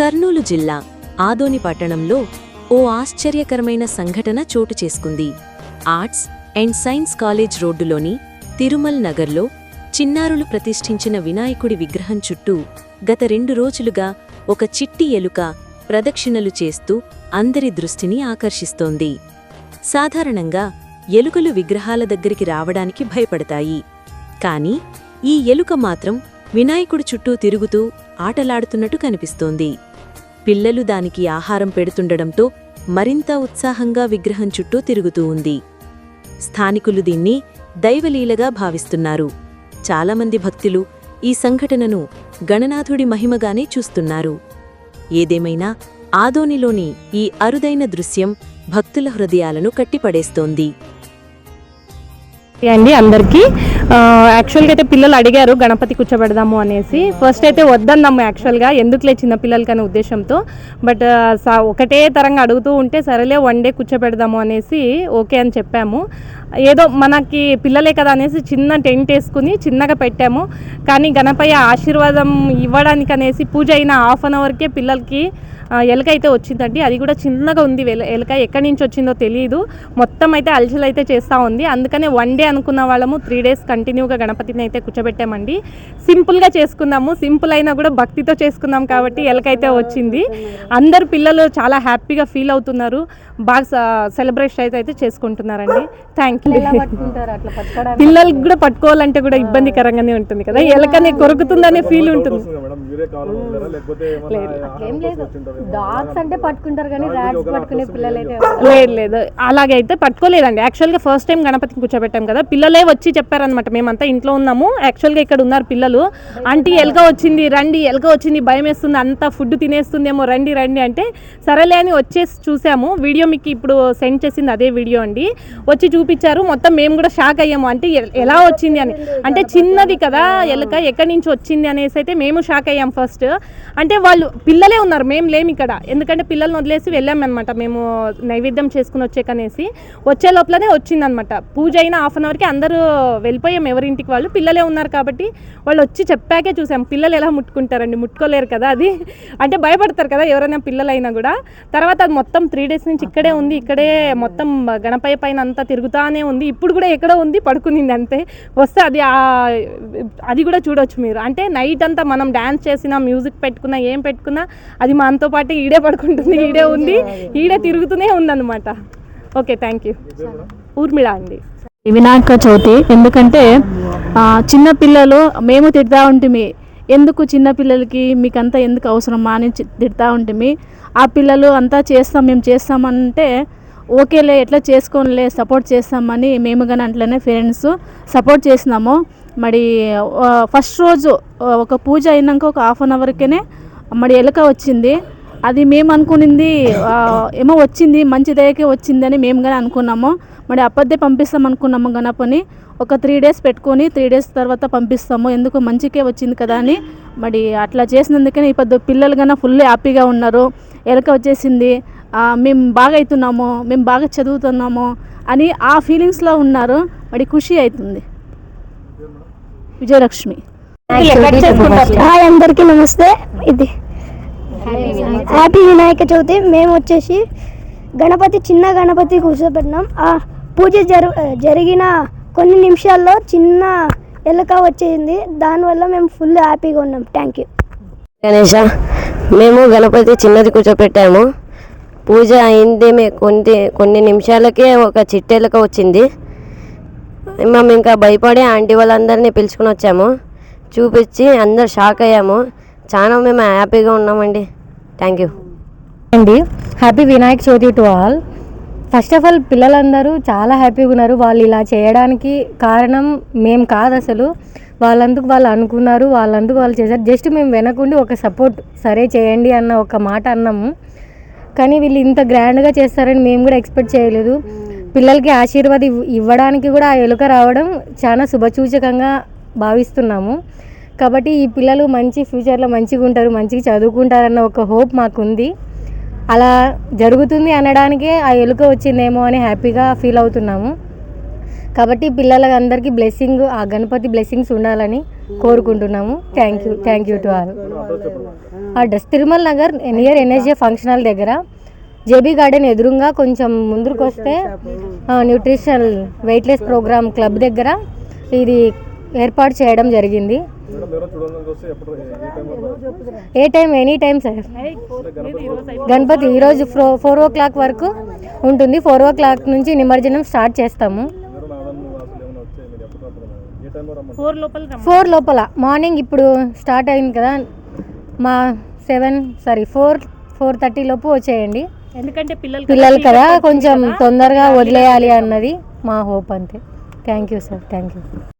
కర్నూలు జిల్లా ఆదోని పట్టణంలో ఓ ఆశ్చర్యకరమైన సంఘటన చోటు చేసుకుంది. ఆర్ట్స్ అండ్ సైన్స్ కాలేజ్ రోడ్డులోని తిరుమల్ నగర్లో చిన్నారులు ప్రతిష్ఠించిన వినాయకుడి విగ్రహం చుట్టూ గత రెండు రోజులుగా ఒక చిట్టి ఎలుక ప్రదక్షిణలు చేస్తూ అందరి దృష్టిని ఆకర్షిస్తోంది. సాధారణంగా ఎలుకలు విగ్రహాల దగ్గరికి రావడానికి భయపడతాయి. కాని ఈ ఎలుక మాత్రం వినాయకుడి చుట్టూ తిరుగుతూ ఆటలాడుతున్నట్టు కనిపిస్తోంది. పిల్లలు దానికి ఆహారం పెడుతుండడంతో మరింత ఉత్సాహంగా విగ్రహం చుట్టూ తిరుగుతూ ఉంది. స్థానికులు దీన్ని దైవలీలగా భావిస్తున్నారు. చాలామంది భక్తులు ఈ సంఘటనను గణనాథుడి మహిమగానే చూస్తున్నారు. ఏదేమైనా ఆదోనిలోని ఈ అరుదైన దృశ్యం భక్తుల హృదయాలను కట్టిపడేస్తోంది. అండి అందరికీ. యాక్చువల్గా అయితే పిల్లలు అడిగారు గణపతి కూర్చోబెడదాము అనేసి. ఫస్ట్ అయితే వద్దన్నాము యాక్చువల్గా ఎందుకులే చిన్నపిల్లలకి అనే ఉద్దేశంతో. బట్ సా- ఒకటే తరంగా అడుగుతూ ఉంటే సరేలే వన్ డే కూర్చోబెడదాము అనేసి ఓకే అని చెప్పాము. ఏదో మనకి పిల్లలే కదా అనేసి చిన్న టెంట్ వేసుకుని చిన్నగా పెట్టాము. కానీ గణపయ్య ఆశీర్వాదం ఇవ్వడానికి అనేసి పూజ అయిన హాఫ్ అన్ అవర్కే పిల్లలకి ఎలుక అయితే వచ్చిందండి. అది కూడా చిన్నగా ఉంది. ఎలుక ఎక్కడి నుంచి వచ్చిందో తెలియదు మొత్తం అయితే అలసలు అయితే చేస్తూ ఉంది. అందుకనే వన్ డే అనుకున్న వాళ్ళము త్రీ డేస్ కంటిన్యూగా గణపతిని అయితే కూర్చోబెట్టామండి. సింపుల్గా చేసుకున్నాము. సింపుల్ అయినా కూడా భక్తితో చేసుకున్నాం కాబట్టి ఎలుక అయితే వచ్చింది. అందరు పిల్లలు చాలా హ్యాపీగా ఫీల్ అవుతున్నారు. బాగా సెలబ్రేషన్ అయితే అయితే చేసుకుంటున్నారండి. Thank you. పిల్లలకి కూడా పట్టుకోవాలంటే కూడా ఇబ్బందికరంగానే ఉంటుంది కదా. ఎలకనే కొరుకుతుందనే ఫీల్ ఉంటుంది. డాగ్స్ అంటే పట్టుకుంటారు కానీ ర్యాట్స్ పట్టుకునే పిల్లలు అయితే లేదు. లేదు అలాగే అయితే పట్టుకోలేదండి. యాక్చువల్గా ఫస్ట్ టైం గణపతిని కూర్చోబెట్టాం కదా. పిల్లలే వచ్చి చెప్పారనమాట మేమంతా ఇంట్లో ఉన్నాము. యాక్చువల్గా ఇక్కడ ఉన్నారు పిల్లలు. ఆంటీ ఎలుక వచ్చింది రండి. ఎలుక వచ్చింది భయం వేస్తుంది. అంతా ఫుడ్ తినేస్తుందేమో రండి రండి అంటే సరేలే అని వచ్చేసి చూసాము. వీడియో మీకు ఇప్పుడు సెండ్ చేసింది అదే వీడియో అండి. వచ్చి చూపించారు. మొత్తం మేము కూడా షాక్ అయ్యాము. అంటే ఎలా వచ్చింది అని. అంటే చిన్నది కదా ఎలుక ఎక్కడి నుంచి వచ్చింది అనేసి అయితే మేము షాక్ అయ్యాం ఫస్ట్. అంటే వాళ్ళు పిల్లలే ఉన్నారు మేము లేము ఇక్కడ. ఎందుకంటే పిల్లల్ని వదిలేసి వెళ్ళామన్నమాట. మేము నైవేద్యం చేసుకుని వచ్చేకనేసి వచ్చే లోపలనే వచ్చిందనమాట పూజ అయిన హాఫ్ అన్ అవర్కి అందరూ వెళ్ళిపోయాం ఎవరింటికి వాళ్ళు. పిల్లలే ఉన్నారు కాబట్టి వాళ్ళు వచ్చి చెప్పాకే చూసాం పిల్లలు ఎలా ముట్టుకుంటారండి? ముట్టుకోలేరు కదా అది. అంటే భయపడతారు కదా ఎవరైనా పిల్లలైనా కూడా. తర్వాత అది మొత్తం త్రీ డేస్ నుంచి ఇక్కడే ఉంది ఇక్కడే మొత్తం గణపయ్య పైన అంతా తిరుగుతానే ఉంది. ఇప్పుడు కూడా ఎక్కడో ఉంది పడుకునింది అంతే. వస్తే అది అది కూడా చూడొచ్చు మీరు. అంటే నైట్ అంతా మనం డ్యాన్స్ చేసినా మ్యూజిక్ పెట్టుకున్నా ఏం పెట్టుకున్నా అది మనతో పాటు ఈడే పడుకుంటుంది ఈడే ఉంది ఈడే తిరుగుతూనే ఉందన్నమాట. Okay thank you. ఊర్మిళ అండి. వినాయక చవితి. ఎందుకంటే ఆ, చిన్న పిల్లలు మేము తిడతా ఉంటుంది ఎందుకు చిన్న పిల్లలకి మీకంతా ఎందుకు అవసరమా అని తిడతా ఉంటుంది ఆ పిల్లలు అంతా చేస్తాం మేము చేస్తామంటే ఓకేలే ఎట్లా చేసుకోనిలే సపోర్ట్ చేస్తామని మేము కానీ అట్లనే ఫ్రెండ్స్ సపోర్ట్ చేసినాము. మరి ఫస్ట్ రోజు ఒక పూజ అయినాక ఒక హాఫ్ అన్ అవర్కేనే మరి ఎలుక వచ్చింది. అది మేము అనుకునింది ఏమో వచ్చింది మంచిదేకే వచ్చింది అని మేము కానీ అనుకున్నాము. మరి అప్పదే పంపిస్తాం అనుకున్నాము గణపని. ఒక త్రీ డేస్ పెట్టుకొని త్రీ డేస్ తర్వాత పంపిస్తాము. ఎందుకు మంచికే వచ్చింది కదా అని మరి అట్లా చేసినందుకనే ఇప్పుడు పిల్లలు కన్నా ఫుల్ హ్యాపీగా ఉన్నారు. ఎలుక వచ్చేసింది. మేము బాగా అవుతున్నాము మేము బాగా చదువుతున్నాము అని ఆ ఫీలింగ్స్లో ఉన్నారు. మరి ఖుషి అవుతుంది. విజయలక్ష్మి. హాయ్ అందరికీ నమస్తే. ఇది హ్యాపీ వినాయక చవితి మేము వచ్చేసి గణపతి చిన్న గణపతి కూర్చోబెట్టినాం. ఆ పూజ జరు జరిగిన కొన్ని నిమిషాల్లో చిన్న ఎలుక వచ్చేసింది. దానివల్ల మేము ఫుల్ హ్యాపీగా ఉన్నాం. థ్యాంక్ యూ గణేష మేము గణపతి చిన్నది కూర్చోపెట్టాము పూజ అయింది మే- కొన్ని కొన్ని నిమిషాలకే ఒక చిట్టెలక వచ్చింది. మేము ఇంకా భయపడి ఆంటీ వాళ్ళందరినీ పిలుచుకుని వచ్చాము. చూపించి అందరు షాక్ అయ్యాము. చాలా మేము హ్యాపీగా ఉన్నామండి. థ్యాంక్ యూ అండి happy Vinayaka Chavithi to all. First of all పిల్లలందరూ చాలా హ్యాపీగా ఉన్నారు. వాళ్ళు ఇలా చేయడానికి కారణం మేము కాదు అసలు. వాళ్ళందుకు వాళ్ళు అనుకున్నారు వాళ్ళందుకు వాళ్ళు చేశారు. జస్ట్ మేము వెనకుండి ఒక సపోర్ట్ సరే చేయండి అన్న ఒక మాట అన్నాము. కానీ వీళ్ళు ఇంత గ్రాండ్గా చేస్తారని మేము కూడా ఎక్స్పెక్ట్ చేయలేదు. పిల్లలకి ఆశీర్వాదం ఇవ్- ఇవ్వడానికి కూడా ఆ ఎలుక రావడం చాలా శుభసూచకంగా భావిస్తున్నాము. కాబట్టి ఈ పిల్లలు మంచి ఫ్యూచర్లో మంచిగా ఉంటారు మంచిగా చదువుకుంటారన్న ఒక హోప్ మాకుంది. అలా జరుగుతుంది అనడానికే ఆ ఎలుక వచ్చిందేమో అని హ్యాపీగా ఫీల్ అవుతున్నాము. కాబట్టి పిల్లలందరికీ బ్లెస్సింగ్ ఆ గణపతి బ్లెస్సింగ్స్ ఉండాలని కోరుకుంటున్నాము. Thank you thank you to all. Address Tirumala Nagar near NSJ function hall దగ్గర జేబీ గార్డెన్ ఎదురుగా కొంచెం ముందుకు వస్తే న్యూట్రిషనల్ వెయిట్లెస్ ప్రోగ్రామ్ క్లబ్ దగ్గర ఇది ఏర్పాటు చేయడం జరిగింది. A time a time any time sir. Ganapati ఈరోజు ఫో ఫోర్ ఓ క్లాక్ వరకు ఉంటుంది. ఫోర్ ఓ క్లాక్ నుంచి నిమజ్జనం స్టార్ట్ చేస్తాము. ఫోర్ లోపల. మార్నింగ్ ఇప్పుడు స్టార్ట్ అయింది కదా మా seven sorry four four thirty లోపు వచ్చేయండి. ఎందుకంటే పిల్లలు పిల్లలు కదా కొంచెం తొందరగా వదిలేయాలి అన్నది మా హోప్ అంతే. Thank you sir thank you